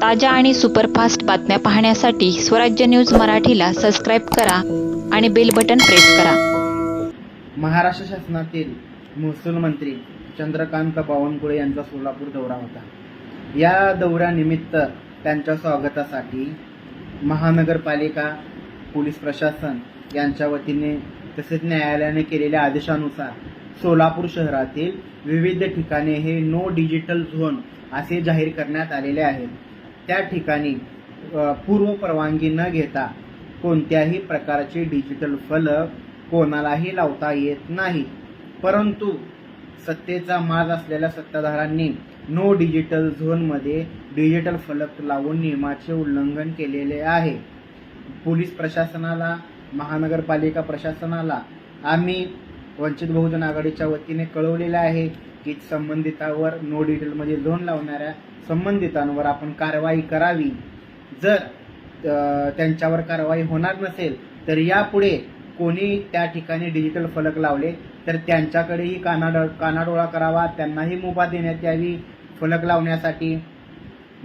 ताज्या आणि सुपरफास्ट बातम्या पाहण्यासाठी स्वराज्य न्यूज मराठीला सबस्क्राईब करा आणि बेल बटन प्रेस करा. महाराष्ट्र शासनातील महसूल मंत्री चंद्रकांत बावनकुळे यांचा सोलापूर दौरा होता. या दौऱ्यानिमित्त त्यांच्या स्वागतासाठी महानगरपालिका पोलीस प्रशासन यांच्या वतीने तसेच न्यायालयाने केलेल्या आदेशानुसार सोलापूर शहरातील विविध ठिकाणी हे नो डिजिटल झोन असे जाहीर करण्यात आलेले आहेत. त्या ठिकाणी पूर्व परवानगी न घेता कोणत्याही प्रकारचे डिजिटल फलक कोणालाही लावता येत नाही. परंतु सत्तेचा माज असलेल्या सत्ताधारांनी नो डिजिटल झोनमध्ये डिजिटल फलक लावून नियमाचे उल्लंघन केलेले आहे. पोलीस प्रशासनाला महानगरपालिका प्रशासनाला आम्ही वंचित बहुजन आघाडीच्या वतीने कळवलेलं आहे की संबंधितावर नो डिजिटलमध्ये झोन लावणाऱ्या संबंधितांवर आपण कारवाई करावी. जर त्यांच्यावर कारवाई होणार नसेल तर यापुढे कोणी त्या ठिकाणी डिजिटल फलक लावले तर त्यांच्याकडेही कानाड कानाडोळा करावा त्यांनाही मुभा देण्यात यावी. फलक लावण्यासाठी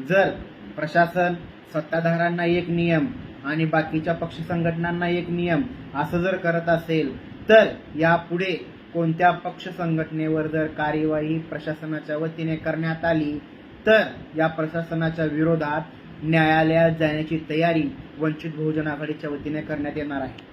जर प्रशासन सत्ताधारांना एक नियम आणि बाकीच्या पक्ष संघटनांना एक नियम असं जर करत असेल तर यापुढे कोणत्या पक्ष संघटनेवर जर कार्यवाही प्रशासनाच्या वतीने करण्यात आली तर या प्रशासनाच्या विरोधात न्यायालयात जाण्याची तयारी वंचित बहुजन आघाडीच्या वतीने करण्यात येणार आहे.